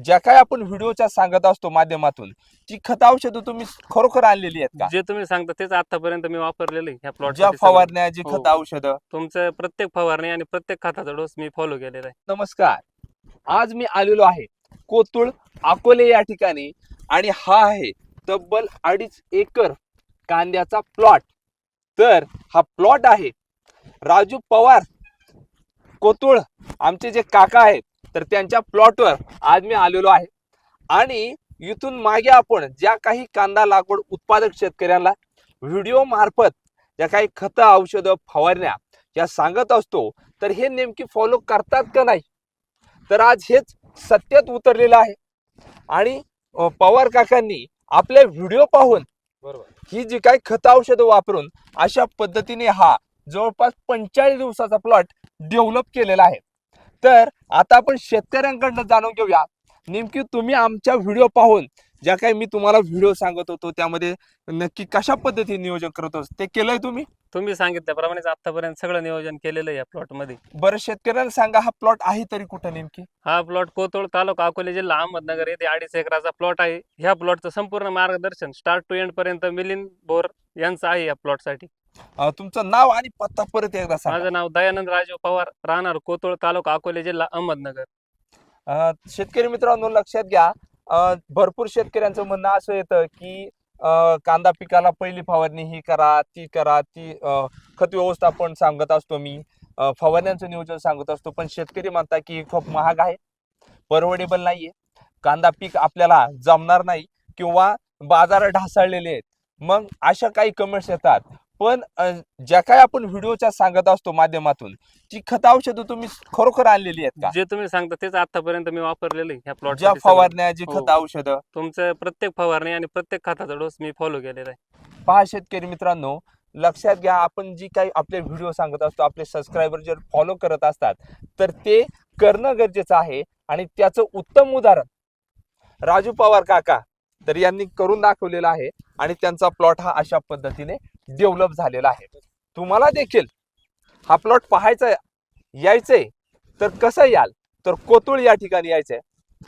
ज्या काय आपण व्हिडिओच्या सांगत असतो माध्यमातून ती खत औषधं तुम्ही खरोखर आणलेली आहेत का? जे तुम्ही सांगता तेच आतापर्यंत मी वापरलेलं ह्या प्लॉट ज्या फवारण्या जी हो. खत औषधं तुमचं प्रत्येक फवारणी आणि प्रत्येक खताचा डोस मी फॉलो केलेला आहे. नमस्कार. आज मी आलेलो आहे कोतुळ अकोले या ठिकाणी आणि हा आहे तब्बल अडीच एकर कांद्याचा प्लॉट तर हा प्लॉट आहे राजू पवार कोतुळ आमचे जे काका आहेत तर त्यांच्या प्लॉटवर आज मी आलेलो आहे. आणि इथून मागे आपण ज्या काही कांदा लागवड उत्पादक शेतकऱ्यांना व्हिडिओ मार्फत ज्या काही खतं औषधं फवारण्या या सांगत असतो तर हे नेमकी फॉलो करतात का नाही? तर आज हेच सत्यात उतरलेलं आहे. आणि पवार काकांनी आपले व्हिडिओ पाहून बरोबर. ही जी काही खत औषधं वापरून अशा पद्धतीने हा जवळपास पंचेचाळीस दिवसाचा प्लॉट डेव्हलप केलेला आहे. तर आता आपण शेतकऱ्यांकडनं जाणून घेऊया. नेमकी तुम्ही आमच्या व्हिडिओ पाहून ज्या काही मी तुम्हाला व्हिडिओ सांगत होतो त्यामध्ये नक्की कशा पद्धतीने नियोजन करत होतो ते केलंय तुम्ही? तुम्ही सांगितल्याप्रमाणेच आतापर्यंत सगळं नियोजन केलेलं आहे या प्लॉटमध्ये. बरं शेतकऱ्यांना सांगा हा प्लॉट आहे तरी कुठं नेमकी? हा प्लॉट कोतोळ तालुका अकोले जिल्हा अहमदनगर येथे अडीच एकराचा प्लॉट आहे. ह्या प्लॉटचं संपूर्ण मार्गदर्शन स्टार्ट टू एंड पर्यंत मिलिंद बोर यांचं आहे या प्लॉटसाठी. अ, तुमचं नाव आणि पत्ता परत एकदा सांगा. माझं नाव दयानंद राजू पवार राहणार कोतोळ तालुका अकोले जिल्हा अहमदनगर. अ, शेतकरी मित्रांनो लक्षात घ्या अ, भरपूर शेतकऱ्यांचं म्हणणं असं येतं की अ, कांदा पिकाला पहिली फवारणी ही करा ती करा ती अ, खत व्यवस्थापन सांगत असतो मी. अ, फवारण्यांचं नियोजन सांगत असतो पण शेतकरी म्हणतात की खूप महाग आहे परवडेबल नाहीये. कांदा पीक आपल्याला जमणार नाही किंवा बाजार ढासळलेले आहेत. मग अशा काही कमेंट्स येतात पण ज्या काय आपण व्हिडिओच्या सांगत असतो माध्यमातून ती खत औषधं तुम्ही खरोखर आणलेली आहेत का? जे तुम्ही सांगता तेच आतापर्यंत मी वापरलेलं ह्या प्लॉट ज्या फवारण्या जी हो. खत औषधं तुमचं प्रत्येक फवारणी आणि प्रत्येक खताचा डोस मी फॉलो केलेला आहे. पहा शेतकरी मित्रांनो लक्षात घ्या आपण जी काही आपले व्हिडिओ सांगत असतो आपले सबस्क्रायबर जर फॉलो करत असतात तर ते करणं गरजेचं आहे आणि त्याचं उत्तम उदाहरण राजू पवार काका तर यांनी करून दाखवलेलं आहे आणि त्यांचा प्लॉट हा अशा पद्धतीने डेव्हलप झालेला आहे. तुम्हाला देखील हा प्लॉट पाहायचा यायचंय तर कसं याल? तर कोतुळ या ठिकाणी यायचंय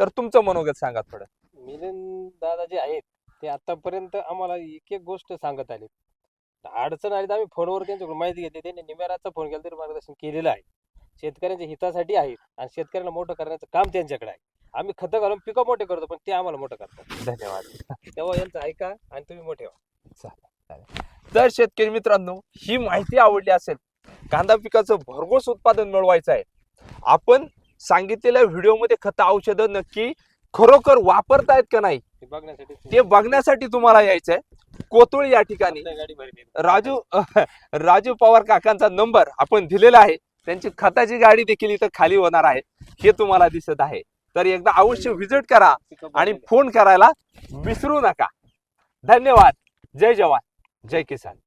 तर तुमचं मनोगत सांगा थोडं. मिलन दादा जे आहेत ते आतापर्यंत आम्हाला एक एक गोष्ट सांगत आले. अडचण आली तर आम्ही फोनवर त्यांच्याकडून माहिती घेतली. त्यांनी निमेराचा फोन केला तरी मार्गदर्शन केलेलं आहे. शेतकऱ्यांच्या हितासाठी आहे आणि शेतकऱ्यांना मोठं करण्याचं काम त्यांच्याकडे आहे. आम्ही खतं घालून पिकं मोठे करतो पण ते आम्हाला मोठं करतात. धन्यवाद. तेव्हा यांचं ऐका आणि तुम्ही मोठे व्हा. तर शेतकरी मित्रांनो ही माहिती आवडली असेल कांदा पिकाचं भरघोस उत्पादन मिळवायचं आहे. आपण सांगितलेल्या व्हिडिओमध्ये खत औषधं नक्की खरोखर वापरतायत का नाही ते बघण्यासाठी ते बघण्यासाठी तुम्हाला यायचंय. कोतुळ या ठिकाणी राजू राजू पवार काकांचा नंबर आपण दिलेला आहे. त्यांची खताची गाडी देखील इथं खाली होणार आहे. हे तुम्हाला दिसत आहे. तर एकदा अवश्य व्हिजिट करा आणि. फोन करायला विसरू नका. धन्यवाद. जय जवान. जय किसान.